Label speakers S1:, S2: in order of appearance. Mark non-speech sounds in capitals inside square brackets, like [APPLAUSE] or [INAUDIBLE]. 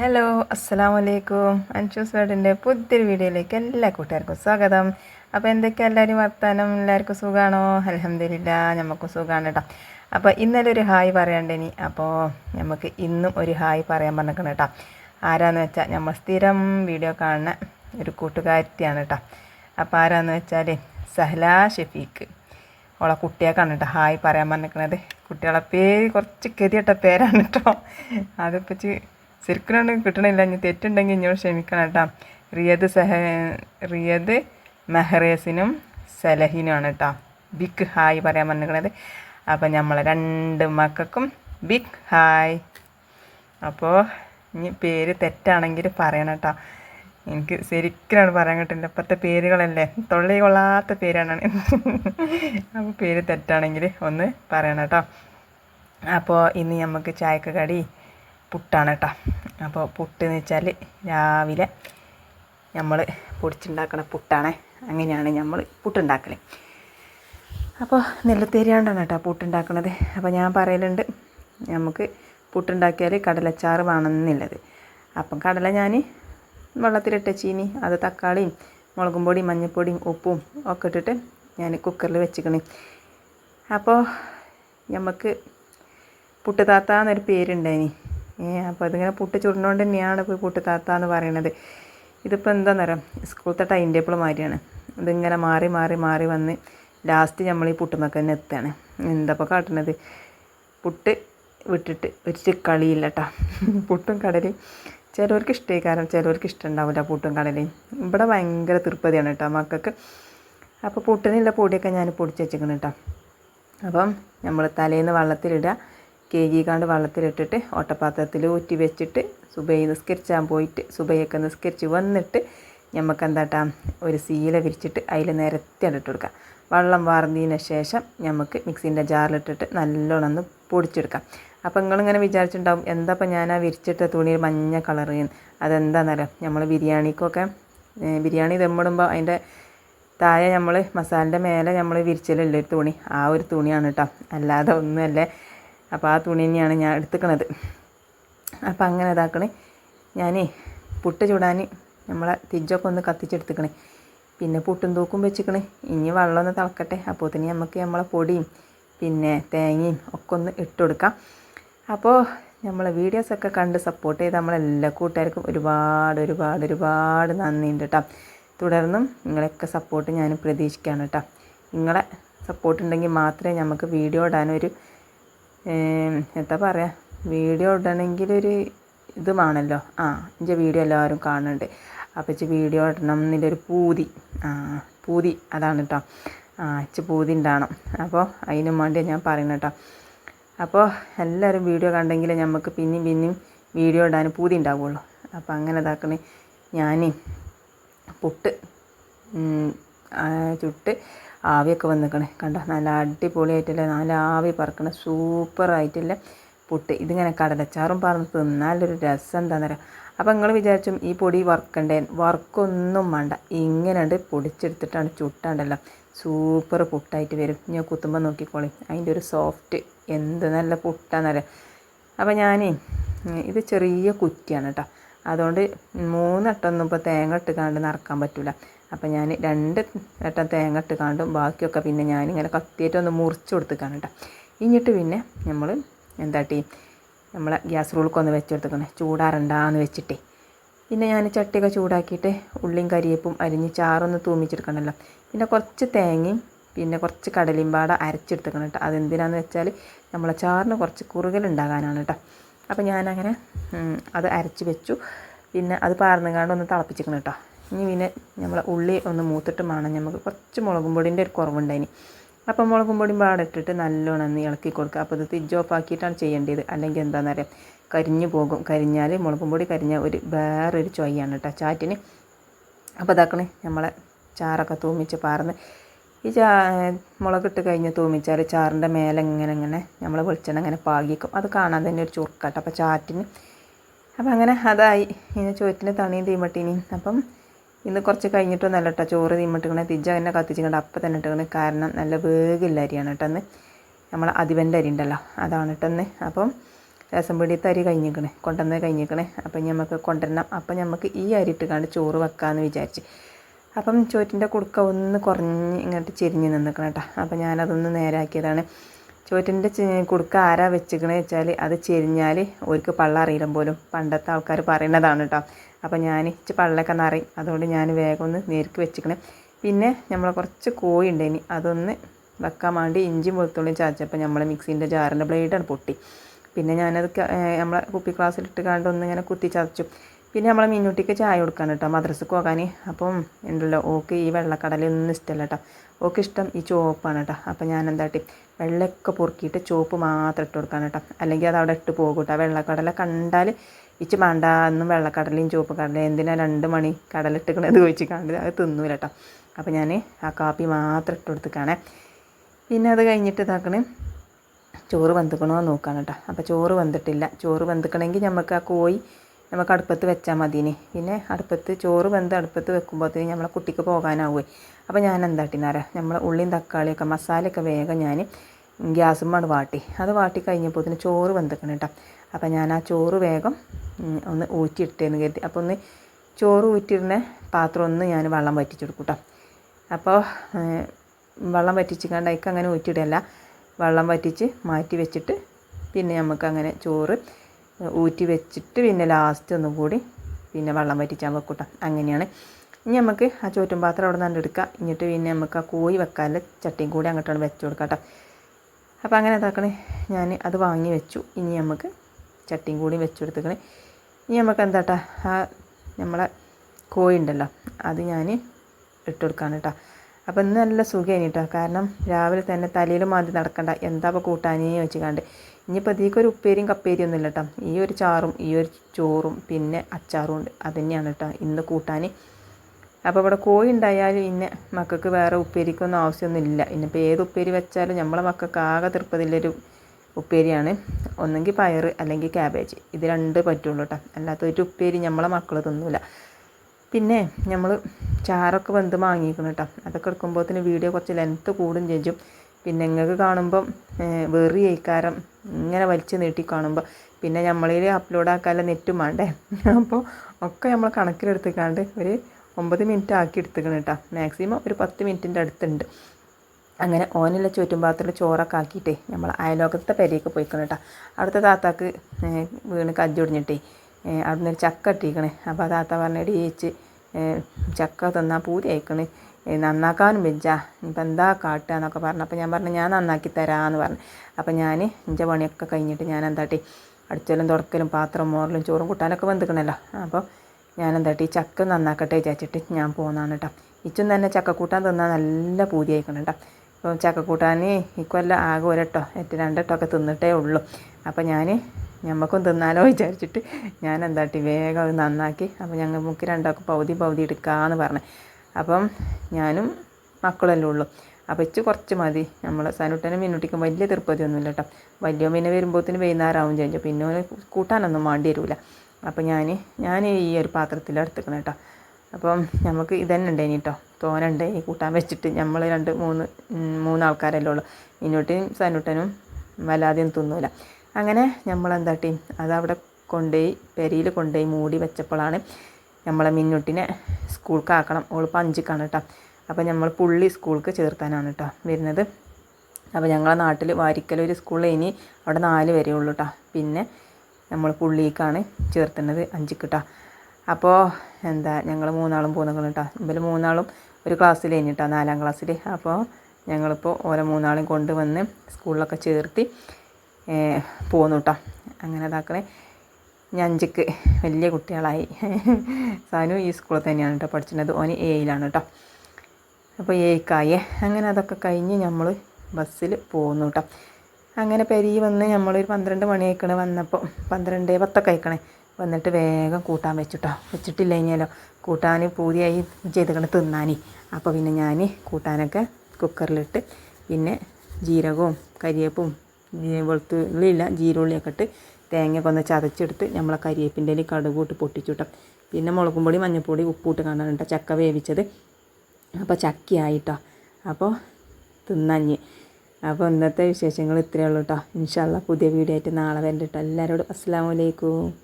S1: Hello അസ്സാം വലൈക്കും അൻഷൂസ് വേർഡിന്റെ പുതിയൊരു വീഡിയോയിലേക്ക് എല്ലാ കൂട്ടുകാർക്കും സ്വാഗതം. അപ്പോൾ എന്തൊക്കെ എല്ലാവരും വർത്താനം? എല്ലാവർക്കും സുഖമാണോ അലഹമില്ല നമുക്കും സുഖമാണ് കേട്ടോ അപ്പോൾ ഇന്നലെ ഒരു ഹായ് പറയണ്ടേനി അപ്പോൾ നമുക്ക് ഇന്നും ഒരു ഹായ് പറയാൻ പറഞ്ഞിരിക്കണം കേട്ടോ ആരാന്ന് വെച്ചാൽ നമ്മൾ സ്ഥിരം വീഡിയോ കാണുന്ന ഒരു കൂട്ടുകാരിയാണ് കേട്ടോ അപ്പോൾ ആരാന്ന് വെച്ചാൽ സഹല ഷെഫീക്ക് ഓളെ കുട്ടിയൊക്കെയാണ് കേട്ടോ ഹായ് പറയാൻ പറഞ്ഞിരിക്കണത്. കുട്ടികളെ പേര് കുറച്ച് കെതിയിട്ട പേരാണ് കേട്ടോ അതിപ്പോൾ ശരിക്കും കിട്ടണില്ല. ഇനി തെറ്റുണ്ടെങ്കിൽ ഇനിയോട് ക്ഷമിക്കണം കേട്ടോ. റിയദ് സഹ റിയദ് മെഹറേസിനും സലഹിനുമാണ് കേട്ടോ. ബിഗ് ഹായ് പറയാൻ പറഞ്ഞിരിക്കണത്. അപ്പം നമ്മളെ രണ്ട് മക്കൾക്കും ബിഗ് ഹായ് അപ്പോൾ ഇനി പേര് തെറ്റാണെങ്കിൽ പറയണം കേട്ടോ. എനിക്ക് ശരിക്കും പറയാൻ കിട്ടില്ല ഇപ്പോഴത്തെ പേരുകളല്ലേ? തൊള്ളി കൊള്ളാത്ത പേരാണ്. അപ്പോൾ പേര് തെറ്റാണെങ്കിൽ ഒന്ന് പറയണം കേട്ടോ. അപ്പോൾ ഇന്ന് നമുക്ക് ചായക്ക് കടി പുട്ടാണ് കേട്ടോ. അപ്പോൾ പുട്ട് എന്ന് വെച്ചാൽ രാവിലെ നമ്മൾ പൊടിച്ചുണ്ടാക്കണ പുട്ടാണ്. അങ്ങനെയാണ് നമ്മൾ പുട്ടുണ്ടാക്കൽ അപ്പോൾ നെല്ലത്തേരിയാണ്ടാണ് കേട്ടോ പുട്ടുണ്ടാക്കണത്. അപ്പോൾ ഞാൻ പറയലുണ്ട് നമുക്ക് പുട്ടുണ്ടാക്കിയാൽ കടലച്ചാറ് വേണമെന്നുള്ളത്. അപ്പം കടല ഞാൻ വെള്ളത്തിലിട്ട ചീനി അത് തക്കാളിയും മുളകും പൊടിയും മഞ്ഞൾപ്പൊടിയും ഉപ്പും ഒക്കെ ഇട്ടിട്ട് ഞാൻ കുക്കറിൽ വെച്ചിക്കണ്. അപ്പോൾ നമുക്ക് പുട്ട് താത്ത എന്നൊരു പേരുണ്ടായിനി. അപ്പോൾ അതിങ്ങനെ പുട്ട് ചുടുന്നോണ്ട് തന്നെയാണ് പോയി പുട്ട് താത്ത എന്ന് പറയണത്. ഇതിപ്പോൾ എന്താണെന്നറിയാം സ്കൂളത്തെ ടൈം ടേബിൾ മാതിരിയാണ്. ഇതിങ്ങനെ മാറി മാറി മാറി വന്ന് ലാസ്റ്റ് നമ്മൾ ഈ പുട്ടുമൊക്കെ തന്നെ എത്തുകയാണ് എന്താപ്പോൾ കാട്ടണത്? പുട്ട് വിട്ടിട്ട് ഒരു കളിയില്ല കേട്ടോ പുട്ടും കടലയും ചിലവർക്ക് ഇഷ്ടമായി കാരണം ചിലവർക്ക് ഇഷ്ടമുണ്ടാവില്ല പുട്ടും കടലയും. ഇവിടെ ഭയങ്കര തൃപ്പതിയാണ് കേട്ടോ മക്കൾക്ക്. അപ്പോൾ പുട്ടിനുള്ള പൊടിയൊക്കെ ഞാൻ പൊടിച്ച് വെച്ചേക്കണം കേട്ടോ. അപ്പം നമ്മൾ തലേന്ന് വെള്ളത്തിലിടുക. കേകിക്കാണ്ട് വെള്ളത്തിലിട്ടിട്ട് ഓട്ടപാത്രത്തിൽ ഊറ്റി വെച്ചിട്ട് സുബൈ നിസ്കരിച്ചാൻ പോയിട്ട് സുബൈയൊക്കെ നിസ്കരിച്ച് വന്നിട്ട് നമുക്ക് എന്താട്ടാ ഒരു സീല വിരിച്ചിട്ട് അതിൽ നിരത്തി ഇട്ട് കൊടുക്കാം. വെള്ളം വാർന്നതിന് ശേഷം നമുക്ക് മിക്സിന്റെ ജാറിലിട്ടിട്ട് നല്ലോണം ഒന്ന് പൊടിച്ചെടുക്കാം. അപ്പോൾ നിങ്ങളിങ്ങനെ വിചാരിച്ചിട്ടുണ്ടാവും എന്താ ഇപ്പം ഞാൻ ആ വിരിച്ചിട്ട തുണിയിൽ മഞ്ഞ കളർ അതെന്താണെന്നറിയാം നമ്മൾ ബിരിയാണിക്കൊക്കെ ബിരിയാണി ദമ്മിടുമ്പോൾ അതിന്റെ താഴെ നമ്മൾ മസാലന്റെ മേലെ നമ്മൾ വിരിച്ചിലുള്ള ഒരു തുണി? ആ ഒരു തുണിയാണ് കേട്ടോ അല്ലാതെ ഒന്നുമല്ലേ. അപ്പോൾ ആ തുണി തന്നെയാണ് ഞാൻ എടുത്തുക്കണത്. അപ്പോൾ അങ്ങനെ ഇതാക്കണേ. ഞാൻ പുട്ട് ചൂടാൻ നമ്മളെ തിജ്ജൊക്കെ ഒന്ന് കത്തിച്ചെടുത്തുക്കണേ. പിന്നെ പുട്ടും തൂക്കും വെച്ചിക്കണേ. ഇനി വെള്ളം ഒന്ന് തിളക്കട്ടെ. അപ്പോൾ തന്നെ നമുക്ക് നമ്മളെ പൊടിയും പിന്നെ തേങ്ങയും ഒക്കെ ഒന്ന് ഇട്ട് കൊടുക്കാം അപ്പോൾ നമ്മളെ വീഡിയോസൊക്കെ കണ്ട് സപ്പോർട്ട് ചെയ്ത് നമ്മളെല്ലാ കൂട്ടുകാർക്കും ഒരുപാട് ഒരുപാട് ഒരുപാട് നന്ദിയുണ്ട് കേട്ടോ തുടർന്നും നിങ്ങളൊക്കെ സപ്പോർട്ട് ഞാൻ പ്രതീക്ഷിക്കുകയാണ് കേട്ടോ നിങ്ങളെ സപ്പോർട്ട് ഉണ്ടെങ്കിൽ മാത്രമേ നമുക്ക് വീഡിയോ ഇടാനൊരു എന്താ പറയുക വീഡിയോ ഇടണമെങ്കിലൊരു ഇത് വേണമല്ലോ ആ എന്റെ വീഡിയോ എല്ലാവരും കാണുന്നുണ്ട് അപ്പോൾ ഇച്ച് വീഡിയോ ഇടണം എന്നുള്ളൊരു പൂതി. ആ പൂതി അതാണ് കേട്ടോ ആ ഇച്ച് പൂതി ഉണ്ടാവണം അപ്പോൾ അതിനും വേണ്ടി ഞാൻ പറയുന്നത് കേട്ടോ അപ്പോൾ എല്ലാവരും വീഡിയോ കണ്ടെങ്കിൽ നമുക്ക് പിന്നെയും പിന്നെയും വീഡിയോ ഇടാൻ പൂതി ഉണ്ടാവുള്ളൂ അപ്പോൾ അങ്ങനെ ഇതാക്കണ. ഞാൻ പുട്ട് ചുട്ട് ആവിയൊക്കെ വന്നിക്കണേ. കണ്ടോ? നല്ല അടിപൊളിയായിട്ടില്ല? നല്ല ആവി പറക്കണ സൂപ്പറായിട്ടുള്ള പുട്ട്. ഇതിങ്ങനെ കടലച്ചാറും പറന്ന് തിന്നാലൊരു രസം എന്താണെന്ന് പറയാം അപ്പോൾ നിങ്ങൾ വിചാരിച്ചും ഈ പൊടി വറുക്കണ്ടേ? വർക്കൊന്നും വേണ്ട. ഇങ്ങനെയുണ്ട് പൊടിച്ചെടുത്തിട്ടാണ് ചുട്ടാണ്ടല്ലോ. സൂപ്പർ പുട്ടായിട്ട് വരും. ഞാൻ കുത്തുമ്പോൾ നോക്കിക്കോളി. അതിന്റെ ഒരു സോഫ്റ്റ് എന്ത് നല്ല പുട്ടാന്നറിയാം? അപ്പോൾ ഞാൻ ഇത് ചെറിയ കുറ്റിയാണ് കേട്ടോ. അതുകൊണ്ട് മൂന്നട്ടൊന്നും ഇപ്പോൾ തേങ്ങ ഇട്ട് കണ്ട് നടക്കാൻ പറ്റില്ല അപ്പോൾ ഞാൻ രണ്ട് വട്ടം തേങ്ങ ഇട്ട് ബാക്കിയൊക്കെ പിന്നെ ഞാനിങ്ങനെ കത്തിയിട്ടൊന്ന് മുറിച്ച് കൊടുത്തേക്കാണ് കേട്ടോ. ഇനിയിട്ട് പിന്നെ നമ്മൾ എന്താട്ടി നമ്മളെ ഗ്യാസ് റൂൾക്കൊന്ന് വെച്ചെടുത്തേക്കണേ. ചൂടാറണ്ടാന്ന് വെച്ചിട്ടേ. പിന്നെ ഞാൻ ചട്ടിയൊക്കെ ചൂടാക്കിയിട്ട് ഉള്ളിയും കരിയേപ്പും അരിഞ്ഞ് ചാറൊന്ന് തൂമിച്ചെടുക്കണമല്ലോ പിന്നെ കുറച്ച് തേങ്ങയും പിന്നെ കുറച്ച് കടലയും പാട അരച്ചെടുത്തേക്കണം കേട്ടോ അതെന്തിനാന്ന് വെച്ചാൽ നമ്മളെ ചാറിന് കുറച്ച് കുറുകലുണ്ടാകാനാണ് കേട്ടോ അപ്പോൾ ഞാനങ്ങനെ അത് അരച്ച് വെച്ചു. പിന്നെ അത് പാർന്നുകാണ്ട് ഒന്ന് തിളപ്പിച്ചിരിക്കണം കേട്ടോ ഇനി പിന്നെ നമ്മൾ ഉള്ളി ഒന്ന് മൂത്തിട്ട് വേണം നമുക്ക് കുറച്ച് മുളകും പൊടിന്റെ ഒരു കുറവുണ്ടായിനി. അപ്പം മുളകും പൊടിയും പാടിട്ടിട്ട് നല്ലോണം ഒന്ന് ഇളക്കി കൊടുക്കുക. അപ്പോൾ ഇത് തിജ് ഓഫ് ആക്കിയിട്ടാണ് ചെയ്യേണ്ടത്. അല്ലെങ്കിൽ എന്താണെന്ന് അറിയാം? കരിഞ്ഞു പോകും. കരിഞ്ഞാൽ മുളകും പൊടി കരിഞ്ഞാൽ ഒരു വേറൊരു ചൊയ്യാണ് കേട്ടോ ചാറ്റിന്. അപ്പോൾ ഇതാക്കണേ നമ്മളെ ചാറൊക്കെ തൂമിച്ച് പാർന്ന്. ഈ ചാ മുളകിട്ട് കഴിഞ്ഞ് തൂമിച്ചാൽ ചാറിന്റെ മേലെ ഇങ്ങനെ ഇങ്ങനെ നമ്മൾ വെളിച്ചെണ്ണ ഇങ്ങനെ പാകിക്കും. അത് കാണാൻ തന്നെ ഒരു ചുറുക്കാട്ടോ. അപ്പോൾ ചാറ്റിന്. അപ്പം അങ്ങനെ അതായി. ഇനി ചോറ്റിന് തണിയും തീമട്ടിനി അപ്പം ഇന്ന് കുറച്ച് കഴിഞ്ഞിട്ടൊന്നല്ല കേട്ടോ ചോറ് തീമിട്ടിക്കണേ തിജ്ജ തന്നെ കത്തിച്ചിട്ടുണ്ട് അപ്പം തന്നെ ഇട്ടിക്കണേ. കാരണം നല്ല വേഗില്ല അരിയാണ് കേട്ടോ അന്ന് നമ്മൾ അതിവന്റെ അരി ഉണ്ടല്ലോ അതാണ് കേട്ടോ അപ്പം രസം പിടിയത്തെ അരി കഴിഞ്ഞിക്കണേ കൊണ്ടുവന്ന് കഴിഞ്ഞിക്കണേ. അപ്പം നമുക്ക് കൊണ്ടുവരണം. അപ്പം നമുക്ക് ഈ അരി ഇട്ടുകൊണ്ട് ചോറ് വെക്കാമെന്ന് വിചാരിച്ച്. അപ്പം ചോറ്റിന്റെ കുടുക്ക ഒന്ന് കുറഞ്ഞ് ഇങ്ങോട്ട് ചെരിഞ്ഞ് നിന്നിക്കണം കേട്ടോ. അപ്പം ഞാനതൊന്ന് നേരാക്കിയതാണ്. ചോറ്റിന്റെ കുടുക്ക ആരാ വെച്ചിക്കണേ വെച്ചാൽ അത് ചെരിഞ്ഞാൽ ഓർക്ക് പള്ള അറിയില്ല പോലും. പണ്ടത്തെ ആൾക്കാർ പറയുന്നതാണ് കേട്ടോ അപ്പോൾ ഞാൻ ഇച്ച് പള്ളൊക്കെ നിറയും അതുകൊണ്ട് ഞാൻ വേഗം ഒന്ന് നേർക്ക് വെച്ചിക്കണേ. പിന്നെ നമ്മൾ കുറച്ച് കോഴി ഉണ്ടായിനി അതൊന്ന് വെക്കാൻ വേണ്ടി ഇഞ്ചിയും വെളുത്തുള്ളിയും ചാച്ചപ്പോൾ നമ്മൾ മിക്സിന്റെ ജാറിന്റെ ബ്ലേഡാണ് പൊട്ടി. പിന്നെ ഞാനത് നമ്മളെ കുപ്പി ക്ലാസ്സിലിട്ട് കണ്ട് ഒന്ന് ഇങ്ങനെ കുത്തി ചതച്ചു. പിന്നെ നമ്മളെ മീൻകുട്ടിക്ക് ചായ കൊടുക്കാൻ കേട്ടോ മദ്രസക്ക് പോകാൻ അപ്പം ഉണ്ടല്ലോ ഓക്ക് ഈ വെള്ളക്കടലൊന്നും ഇഷ്ടമല്ല കേട്ടോ ഓക്ക് ഇഷ്ടം ഈ ചുവപ്പാണ് കേട്ടോ അപ്പോൾ ഞാൻ എന്താട്ടി വെള്ളമൊക്കെ പൊറുക്കിയിട്ട് ചുവപ്പ് മാത്രം ഇട്ട് കൊടുക്കാൻ കേട്ടോ അല്ലെങ്കിൽ അത് അവിടെ ഇട്ട് പോകും കേട്ടോ വെള്ളക്കടല കണ്ടാൽ ഇച്ച് വേണ്ട എന്നും വെള്ളക്കടലയും ചുവപ്പ് കടലയും. എന്തിനാ രണ്ട് മണി കടലിട്ടിക്കണത് ചോദിച്ച് കണ്ട് അത് തിന്നൂല കേട്ടോ അപ്പോൾ ഞാൻ ആ കാപ്പി മാത്രം ഇട്ട് കൊടുത്തേക്കാണേ. പിന്നെ അത് കഴിഞ്ഞിട്ട് ഇതാക്കണേ ചോറ് വെന്തുക്കണോ നോക്കാൻ കേട്ടോ അപ്പോൾ ചോറ് വെന്തിട്ടില്ല. ചോറ് വെന്തുക്കണമെങ്കിൽ നമുക്ക് ആ കോഴി നമുക്ക് അടുപ്പത്ത് വെച്ചാൽ മതിനി പിന്നെ അടുപ്പത്ത് ചോറ് വെന്ത് അടുപ്പത്ത് വെക്കുമ്പോഴത്തേന് നമ്മളെ കുട്ടിക്ക് പോകാനാവുമേ അപ്പോൾ ഞാൻ എന്താട്ടിനാരാ നമ്മൾ ഉള്ളിയും തക്കാളിയൊക്കെ മസാലയൊക്കെ വേഗം ഞാൻ ഗ്യാസുമാണ് വാട്ടി. അത് വാട്ടി കഴിഞ്ഞപ്പോൾ തന്നെ ചോറ് വെന്തക്കണം കേട്ടോ അപ്പോൾ ഞാൻ ആ ചോറ് വേഗം ഒന്ന് ഊറ്റിയിട്ടേന്ന് കരുതി. അപ്പോൾ ഒന്ന് ചോറ് ഊറ്റിയിരുന്ന പാത്രം ഒന്ന് ഞാൻ വെള്ളം വറ്റിച്ചെടുക്കും കേട്ടോ അപ്പോൾ വെള്ളം വറ്റിച്ചിക്കാണ്ട് അതിക്ക് ഊറ്റിയിടല്ല. വെള്ളം വറ്റിച്ച് മാറ്റി വെച്ചിട്ട് പിന്നെ നമുക്ക് അങ്ങനെ ചോറ് ഊറ്റി വെച്ചിട്ട് പിന്നെ ലാസ്റ്റ് ഒന്നും കൂടി പിന്നെ വെള്ളം വറ്റിച്ചാൽ വെക്കൂട്ട. അങ്ങനെയാണ്. ഇനി നമുക്ക് ആ ചോറ്റും പാത്രം അവിടെ നിന്ന് എടുക്കുക എന്നിട്ട് പിന്നെ നമുക്ക് ആ കോഴി വെക്കാനുള്ള ചട്ടിയും കൂടി അങ്ങോട്ടാണ് വെച്ച് കൊടുക്കാം കേട്ടോ അപ്പോൾ അങ്ങനെ ഇതാക്കണേ. ഞാൻ അത് വാങ്ങി വെച്ചു. ഇനി നമുക്ക് ചട്ടിയും കൂടി വെച്ച് കൊടുത്തേക്കണേ. ഇനി നമുക്ക് എന്താട്ടാ? ആ നമ്മളെ കോഴി ഉണ്ടല്ലോ അത് ഞാൻ ഇട്ട് കൊടുക്കാണ് കേട്ടോ അപ്പോൾ ഇന്ന് നല്ല സുഖമാണ് കേട്ടോ കാരണം രാവിലെ തന്നെ തലയിൽ മാന്തി നടക്കണ്ട. എന്താ ഇപ്പോൾ കൂട്ടാനേ വെച്ച് കണ്ട് ഇനിയിപ്പോൾ ഇതിക്കൊരു ഉപ്പേരിയും കപ്പേരിയും ഒന്നും ഇല്ല കേട്ടോ ഈ ഒരു ചാറും ഈ ഒരു ചോറും പിന്നെ അച്ചാറും ഉണ്ട്. അത് തന്നെയാണ് കേട്ടോ ഇന്ന് കൂട്ടാൻ അപ്പോൾ ഇവിടെ കോഴി ഉണ്ടായാലും ഇന്നെ മക്കൾക്ക് വേറെ ഉപ്പേരിക്കൊന്നും ആവശ്യമൊന്നുമില്ല ഇന്നിപ്പോൾ ഏത് ഉപ്പേരി വെച്ചാലും നമ്മളെ മക്കൾക്ക് ആകെ തീർപ്പതില്ലൊരു ഉപ്പേരിയാണ്. ഒന്നെങ്കിൽ പയർ അല്ലെങ്കിൽ ക്യാബേജ്. ഇത് രണ്ട് പറ്റുള്ളൂ കേട്ടോ. അല്ലാത്ത ഒരു ഉപ്പേരി നമ്മളെ മക്കൾ തിന്നൂല. പിന്നെ നമ്മൾ ചാറൊക്കെ വെന്ത് വാങ്ങിക്കണം കേട്ടോ അതൊക്കെ എടുക്കുമ്പോഴത്തേന് വീഡിയോ കുറച്ച് ലെങ്ത്ത് കൂടും ചെയ്യും. പിന്നെ നിങ്ങൾക്ക് കാണുമ്പം വേറെ അയക്കാരം ഇങ്ങനെ വലിച്ചു നീട്ടി കാണുമ്പോൾ പിന്നെ നമ്മളിൽ അപ്ലോഡ് ആക്കാനുള്ള നെറ്റും വേണ്ടേ [LAUGHS] അപ്പോൾ ഒക്കെ നമ്മൾ കണക്കിലെടുത്തിക്കാണ്ട് ഒരു ഒമ്പത് മിനിറ്റ് ആക്കി എടുത്തിക്കണം കേട്ടോ മാക്സിമം ഒരു പത്ത് മിനിറ്റിന്റെ അടുത്തുണ്ട്. അങ്ങനെ ചുറ്റും പാത്രത്തിൽ ചോറൊക്കെ ആക്കിയിട്ടേ നമ്മൾ അയലോകത്തെ പെരയൊക്കെ പോയിക്കണം കേട്ടോ അവിടുത്തെ താത്താക്ക് വീണ് കജ്ജൊടിഞ്ഞിട്ടേ അവിടുന്ന് ഒരു ചക്ക ഇട്ടിരിക്കണേ അപ്പോൾ താത്ത പറഞ്ഞ ചേച്ചി ചക്ക തന്നാൽ പൂതി അയക്കണ് നന്നാക്കാനും വെച്ചാ ഇപ്പം എന്താ കാട്ടുക എന്നൊക്കെ പറഞ്ഞു. അപ്പോൾ ഞാൻ പറഞ്ഞു ഞാൻ നന്നാക്കി തരാമെന്ന് പറഞ്ഞു. അപ്പോൾ ഞാൻ എന്റെ പണിയൊക്കെ കഴിഞ്ഞിട്ട് ഞാൻ എന്താട്ടി അടിച്ചലും തുടക്കലും പാത്രം മോറലും ചോറും കൂട്ടാനൊക്കെ വന്നിക്കണല്ലോ അപ്പോൾ ഞാൻ എന്താട്ടി ചക്ക നന്നാക്കട്ടെ വിചാരിച്ചിട്ട് ഞാൻ പോകുന്നതാണ് കേട്ടോ ഇച്ചും തന്നെ ചക്കക്കൂട്ടാൻ തിന്നാൻ നല്ല പൂതി അയക്കണം കേട്ടോ അപ്പോൾ ചക്കക്കൂട്ടാൻ ഇക്കൊല്ലം ആകെ ഒരെട്ടോ എട്ട് രണ്ടെട്ടോ ഒക്കെ തിന്നിട്ടേ ഉള്ളൂ. അപ്പോൾ ഞാൻ ഞമ്മക്കും തിന്നാലോ വിചാരിച്ചിട്ട് ഞാൻ എന്താട്ടി വേഗം അത് നന്നാക്കി. അപ്പോൾ ഞങ്ങൾ മുക്കി രണ്ടാൾക്ക് പകുതി പകുതി എടുക്കാമെന്ന് പറഞ്ഞു. അപ്പം ഞാനും മക്കളല്ലേ ഉള്ളൂ. അപ്പോൾ ഇച്ച് കുറച്ച് മതി. നമ്മൾ സനുട്ടനും മിന്നുട്ടിക്കും വലിയ തൃപ്പതിയൊന്നുമില്ല കേട്ടോ വലിയ പിന്നെ വരുമ്പോഴത്തേന് വൈകുന്നേരമാവും ചോദിച്ചു പിന്നെ ഓന് കൂട്ടാനൊന്നും വേണ്ടി വരില്ല അപ്പോൾ ഞാൻ ഞാൻ ഈ ഒരു പാത്രത്തിൽ എടുത്തേക്കണം കേട്ടോ അപ്പം നമുക്ക് ഇതന്നെ ഉണ്ടായിനി കേട്ടോ തോനുണ്ട് ഈ കൂട്ടാൻ വെച്ചിട്ട് നമ്മൾ രണ്ട് മൂന്ന് മൂന്നാൾക്കാരല്ലേ ഉള്ളൂ. മിന്നുട്ടിയും സനുട്ടനും വല്ലാതെയും തിന്നൂല. അങ്ങനെ നമ്മൾ എന്താട്ടി അതവിടെ കൊണ്ടുപോയി പെരിയിൽ കൊണ്ടുപോയി മൂടി വെച്ചപ്പോഴാണ് നമ്മളെ മിന്നുട്ടിനെ സ്കൂൾക്ക് ആക്കണം ഓൾ പഞ്ചിക്കാണ് കേട്ടോ അപ്പോൾ നമ്മൾ പുള്ളി സ്കൂൾക്ക് ചേർത്താനാണ് കേട്ടോ വരുന്നത്. അപ്പോൾ ഞങ്ങളെ നാട്ടിൽ വാരിക്കലൊരു സ്കൂളിൽ ഇനി അവിടെ നാല് വരെ ഉള്ളൂ കേട്ടോ പിന്നെ നമ്മൾ പുള്ളിക്കാണ് ചേർത്തുന്നത് അഞ്ചിക്ക് കേട്ടോ അപ്പോൾ എന്താ ഞങ്ങൾ മൂന്നാളും പോകുന്നത് കേട്ടോ ഇവർ മൂന്നാളും ഒരു ക്ലാസ്സിൽ കഴിഞ്ഞിട്ടോ നാലാം ക്ലാസ്സിൽ അപ്പോൾ ഞങ്ങളിപ്പോൾ ഓരോ മൂന്നാളും കൊണ്ടുവന്ന് സ്കൂളിലൊക്കെ ചേർത്തി പോന്നു കേട്ടോ അങ്ങനെ ഇതാക്കണേ. ഞാൻ അഞ്ചിക്ക് വലിയ കുട്ടികളായി. സാനു ഈ സ്കൂളിൽ തന്നെയാണ് കേട്ടോ പഠിച്ചിരുന്നത്. ഓന് എയിലാണ് കേട്ടോ അപ്പോൾ ഏക്കായേ അങ്ങനെ അതൊക്കെ കഴിഞ്ഞ് നമ്മൾ ബസ്സിൽ പോന്നു കേട്ടോ അങ്ങനെ പെരി വന്ന് നമ്മളൊരു പന്ത്രണ്ട് മണി ആയിക്കണേ വന്നപ്പോൾ പന്ത്രണ്ട് പത്തൊക്കെ ആയിക്കണേ. വന്നിട്ട് വേഗം കൂട്ടാൻ വെച്ചിട്ടോ വെച്ചിട്ടില്ല കഴിഞ്ഞാലോ കൂട്ടാൻ പൂതിയായി ചെയ്തക്കണ് തിന്നാനി. അപ്പോൾ പിന്നെ ഞാൻ കൂട്ടാനൊക്കെ കുക്കറിലിട്ട് പിന്നെ ജീരകവും കരിയേപ്പും വെളുത്തുള്ളിയില്ല ജീരുള്ളിയൊക്കെ ഇട്ട് തേങ്ങയൊക്കെ ഒന്ന് ചതച്ചെടുത്ത് നമ്മളെ കരിയേപ്പിന്റെ കടുകൂട്ട് പൊട്ടിച്ചുട്ടോ പിന്നെ മുളകും പൊടി മഞ്ഞൾപ്പൊടി ഉപ്പൂട്ട് കാണാനുണ്ട് ചക്ക വേവിച്ചത്. അപ്പോൾ ചക്കയായിട്ടോ. അപ്പോൾ തിന്നഞ്ഞ്. അപ്പോൾ ഇന്നത്തെ വിശേഷങ്ങൾ ഇത്രയേ ഉള്ളൂ കേട്ടോ. ഇൻഷാല്ല പുതിയ വീഡിയോ ആയിട്ട് നാളെ വരണ്ട എല്ലാവരോടും അസ്സാം വലൈക്കും